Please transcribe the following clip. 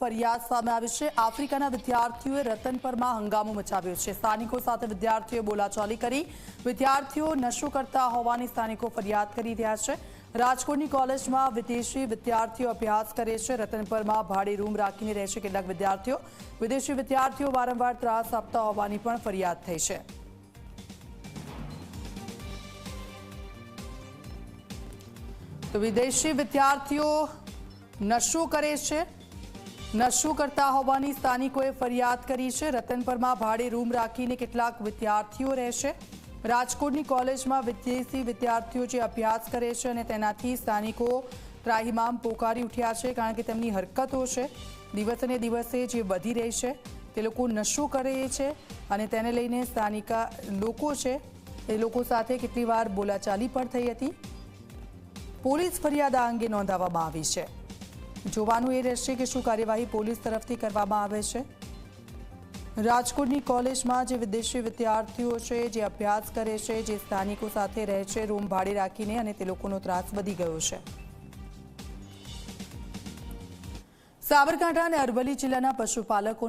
ફરિયાદ સામે આવી છે. આફ્રિકાના વિદ્યાર્થીઓએ રતનપરમાં હંગામો મચાવ્યો છે. સ્થાનિકો સાથે વિદ્યાર્થીઓએ બોલાચાલી કરી. વિદ્યાર્થીઓ નશો કરતા હોવાની સ્થાનિકો ફરિયાદ કરી રહ્યા છે. રાજકોટની કોલેજમાં વિદેશી વિદ્યાર્થીઓ અભ્યાસ કરે છે. રતનપરમાં ભાડે રૂમ રાખીને રહે છે કેટલાક વિદ્યાર્થીઓ. વિદેશી વિદ્યાર્થીઓ વારંવાર ત્રાસ આપતા હોવાની પણ ફરિયાદ થઈ છે. તો વિદેશી વિદ્યાર્થીઓ નશો કરે છે. નશો કરતા હોવાની સ્થાનિકોએ ફરિયાદ કરી છે. રતનપરમાં ભાડે રૂમ રાખીને કેટલાક વિદ્યાર્થીઓ રહેશે. રાજકોટની કોલેજમાં વિદેશી વિદ્યાર્થીઓ જે અભ્યાસ કરે છે અને તેનાથી સ્થાનિકો ત્રાહિમામ પોકારી ઉઠ્યા છે કારણ કે તેમની હરકતો છે. દિવસે દિવસે જે વધી રહી છે તે લોકો નશો કરે છે અને તેને લઈને સ્થાનિકા લોકો છે એ લોકો સાથે કેટલી વાર બોલાચાલી પણ થઈ હતી. પોલીસ ફરિયાદ આ અંગે નોંધાવવામાં આવી છે. જોવાનું એ રહેશે કે શું કાર્યવાહી પોલીસ તરફથી કરવામાં આવે છે. રાજકોટની કોલેજમાં જે વિદેશી વિદ્યાર્થીઓ છે, જે અભ્યાસ કરે છે, જે સ્થાનિકો સાથે રહે છે, રૂમ ભાડે રાખીને અને તે લોકોનો ત્રાસ વધી ગયો છે. સાબરકાંઠા અને અરવલ્લી જિલ્લાના પશુપાલકોનો